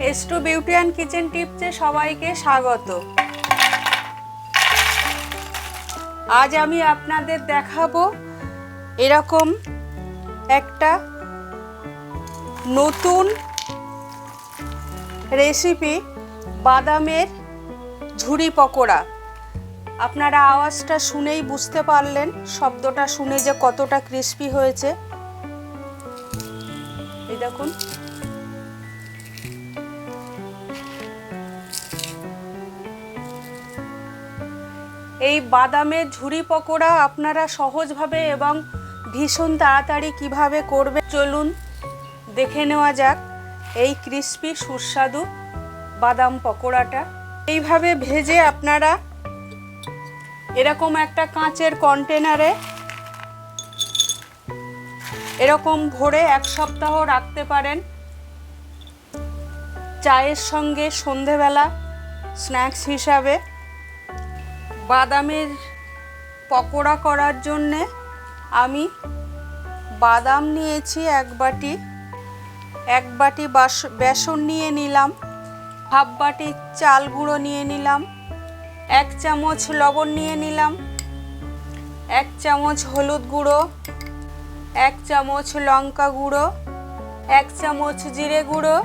S two beauty and kitchen টিপসে সবাইকে স্বাগত। আজ আমি আপনাদের দেখাবো এরকম একটা নতুন রেসিপি বাদামের ঝুরি পকোড়া। আপনারা আওয়াজটা শুনেই বুঝতে পারলেন, শব্দটা শুনে যে কতটা ক্রিস্পি হয়েছে। এই বাদামের ঝুরি পকোড়া আপনারা সহজভাবে এবং ভীষণ তাড়াতাড়ি কীভাবে করবে চলুন দেখে নেওয়া যাক। এই ক্রিস্পি, সুস্বাদু বাদাম পকোড়াটা। এইভাবে ভেজে আপনারা এরকম একটা কাঁচের কন্টেনারে এরকম ভরে এক সপ্তাহ রাখতে পারেন। চায়ের সঙ্গে সন্ধেবেলা স্ন্যাক্স হিসাবে। বাদামের পকোড়া করার জন্যে আমি বাদাম নিয়েছি এক বাটি। এক বাটি বাস, বেসন নিয়ে নিলাম। হাফ বাটি চাল গুঁড়ো নিয়ে নিলাম। এক চামচ লবণ নিয়ে নিলাম। এক চামচ হলুদ গুঁড়ো। এক চামচ লঙ্কা গুঁড়ো। এক চামচ জিরে গুঁড়ো।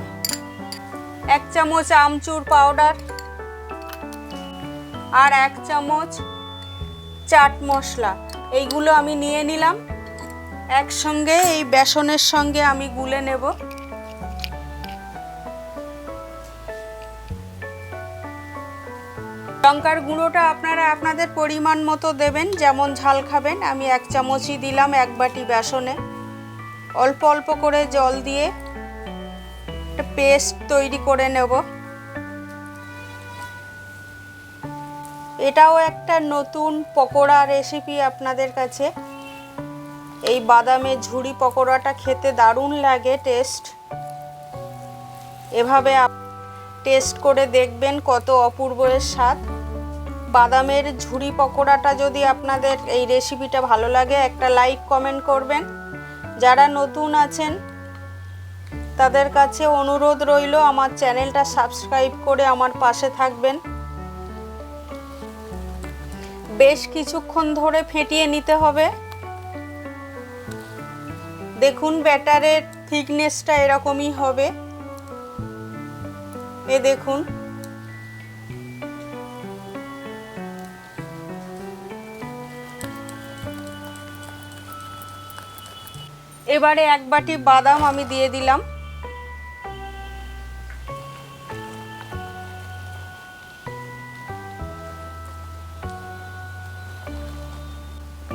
এক চামচ আমচুর পাউডার। আর এক চামচ চাট মশলা। এইগুলো আমি নিয়ে নিলাম। একসঙ্গে এই বেসনের সঙ্গে আমি গুলে নেব। লঙ্কার গুঁড়োটা আপনারা আপনাদের পরিমাণ মতো দেবেন, যেমন ঝাল খাবেন। আমি এক চামচই দিলাম এক বাটি বেসনে। অল্প অল্প করে জল দিয়ে একটা পেস্ট তৈরি করে নেব। এটাও একটা নতুন পকোড়া রেসিপি আপনাদের কাছে। এই বাদামের ঝুড়ি পকোড়াটা খেতে দারুণ লাগে টেস্ট এভাবে টেস্ট করে দেখবেন কত অপূর্ব এর স্বাদ। বাদামের ঝুড়ি পকোড়াটা যদি আপনাদের এই রেসিপিটা ভালো লাগে, একটা লাইক কমেন্ট করবেন। যারা নতুন আছেন, তাদের কাছে অনুরোধ রইল, আমার চ্যানেলটা সাবস্ক্রাইব করে আমার পাশে থাকবেন। বেশ কিছুক্ষণ ধরে ফেটিয়ে নিতে হবে। দেখুন ব্যাটারের থিকনেসটা এরকমই হবে। এ দেখুন। এবারে এক বাটি বাদাম আমি দিয়ে দিলাম।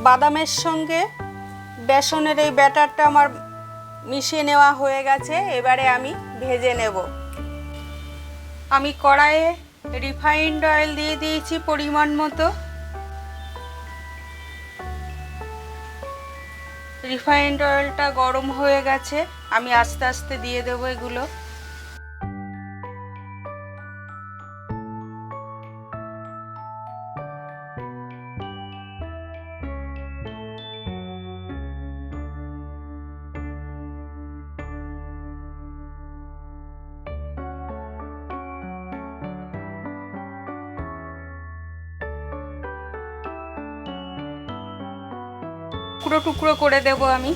বাদামের সঙ্গে বেসনের এই ব্যাটারটা আমার মিশিয়ে নেওয়া হয়ে গেছে, এবারে আমি ভেজে নেব। আমি কড়াইয়ে রিফাইন্ড অয়েল দিয়ে দিয়েছি পরিমাণ মতো। রিফাইন্ড অয়েলটা গরম হয়ে গেছে, আমি আস্তে আস্তে দিয়ে দেবো এগুলো। টুকরো টুকরো করে দেব আমি।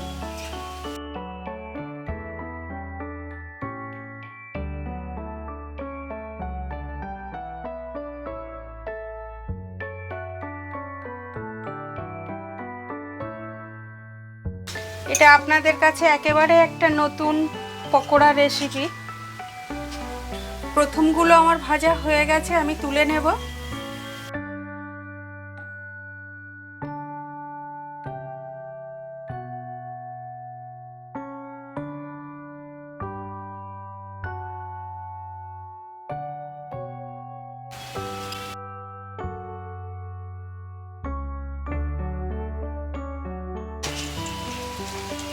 এটা আপনাদের কাছে একেবারে একটা নতুন পকোড়া রেসিপি প্রথমগুলো আমার ভাজা হয়ে গেছে, আমি তুলে নেব।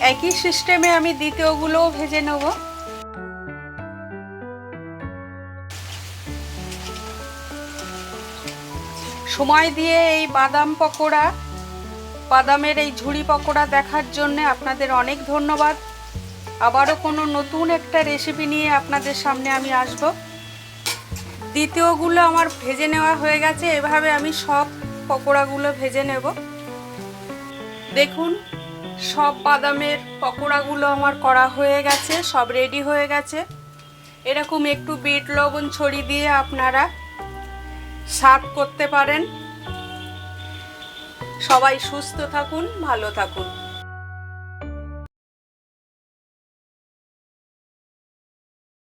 একই সিস্টেমে আমি দ্বিতীয়গুলোও ভেজে নেব। সময় দিয়ে এই বাদাম পকোড়া, বাদামের এই ঝুড়ি পকোড়া দেখার জন্য আপনাদের অনেক ধন্যবাদ। আবারও কোনো নতুন একটা রেসিপি নিয়ে আপনাদের সামনে আমি আসব। দ্বিতীয়গুলো আমার ভেজে নেওয়া হয়ে গেছে, এভাবে আমি সব পকোড়াগুলো ভেজে নেব। দেখুন সব বাদামের পকোড়াগুলো আমার করা হয়ে গেছে, সব রেডি হয়ে গেছে। এরকম একটু বিট লবণ ছড়িয়ে দিয়ে আপনারা সার্ভ করতে পারেন। সবাই সুস্থ থাকুন, ভালো থাকুন।